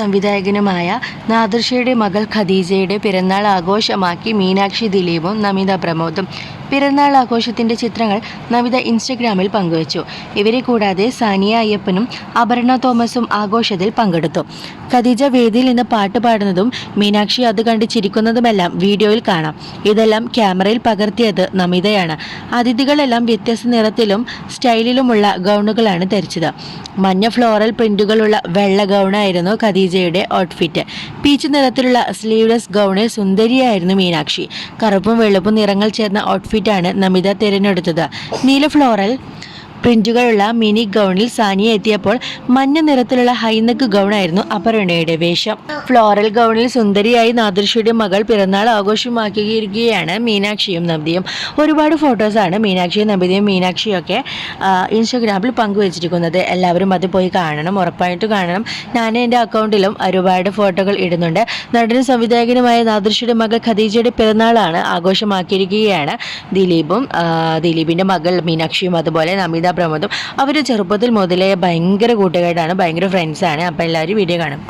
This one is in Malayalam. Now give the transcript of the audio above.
സംവിധായകനുമായ നാദിർഷയുടെ മകൾ ഖദീജയുടെ പിറന്നാൾ ആഘോഷമാക്കി മീനാക്ഷി ദിലീപും നമിത പ്രമോദും. പിറന്നാൾ ആഘോഷത്തിന്റെ ചിത്രങ്ങൾ നവിത ഇൻസ്റ്റഗ്രാമിൽ പങ്കുവച്ചു. ഇവരെ കൂടാതെ സാനിയ അയ്യപ്പനും അപർണ തോമസും ആഘോഷത്തിൽ പങ്കെടുത്തു. ഖദീജ വേദിയിൽ നിന്ന് പാട്ട് പാടുന്നതും മീനാക്ഷി അത് കണ്ട് ചിരിക്കുന്നതുമെല്ലാം വീഡിയോയിൽ കാണാം. ഇതെല്ലാം ക്യാമറയിൽ പകർത്തിയത് നമിതയാണ്. അതിഥികളെല്ലാം വ്യത്യസ്ത നിറത്തിലും സ്റ്റൈലിലുമുള്ള ഗൗണുകളാണ് ധരിച്ചത്. മഞ്ഞ ഫ്ലോറൽ പ്രിന്റുകളുള്ള വെള്ള ഗൗണായിരുന്നു ഖദീജയുടെ ഔട്ട്ഫിറ്റ്. പീച്ച് നിറത്തിലുള്ള സ്ലീവ്ലെസ് ഗൗണിൽ സുന്ദരിയായിരുന്നു മീനാക്ഷി. കറുപ്പും വെളുപ്പും നിറങ്ങൾ ചേർന്ന ഔട്ട്ഫിറ്റാണ് നമിത തിരഞ്ഞെടുത്തത്. നീല ഫ്ലോറൽ പ്രിന്റുകളുള്ള മിനി ഗൗണിൽ സാനിയ എത്തിയപ്പോൾ മഞ്ഞ നിറത്തിലുള്ള ഹൈനക്ക് ഗൗണായിരുന്നു അപർണയുടെ വേഷം. ഫ്ലോറൽ ഗൗണിൽ സുന്ദരിയായി നാദൃശിയുടെ മകൾ പിറന്നാൾ ആഘോഷമാക്കിയിരിക്കുകയാണ് മീനാക്ഷിയും നബിയും ഒരുപാട് ഫോട്ടോസാണ് മീനാക്ഷിയും നബിയും മീനാക്ഷിയും ഒക്കെ ആ, ഇൻസ്റ്റഗ്രാമിൽ പങ്കുവച്ചിരിക്കുന്നത്. എല്ലാവരും അത് പോയി കാണണം ഉറപ്പായിട്ട് കാണണം. ഞാൻ എന്റെ അക്കൗണ്ടിലും ഒരുപാട് ഫോട്ടോകൾ ഇടുന്നുണ്ട്. നടനും സംവിധായകനുമായ നാദൃശിയുടെ മകൾ ഖദീജയുടെ പിറന്നാളാണ് ആഘോഷമാക്കിയിരിക്കുകയാണ്. ദിലീപും ദിലീപിന്റെ മകൾ മീനാക്ഷിയും അതുപോലെ നമിത പ്രമോദും. അവർ ചെറുപ്പത്തിൽ മുതലേ ഭയങ്കര കൂട്ടുകാരാണ് ഭയങ്കര ഫ്രണ്ട്സാണ് അപ്പോൾ എല്ലാവരും വീഡിയോ കാണും.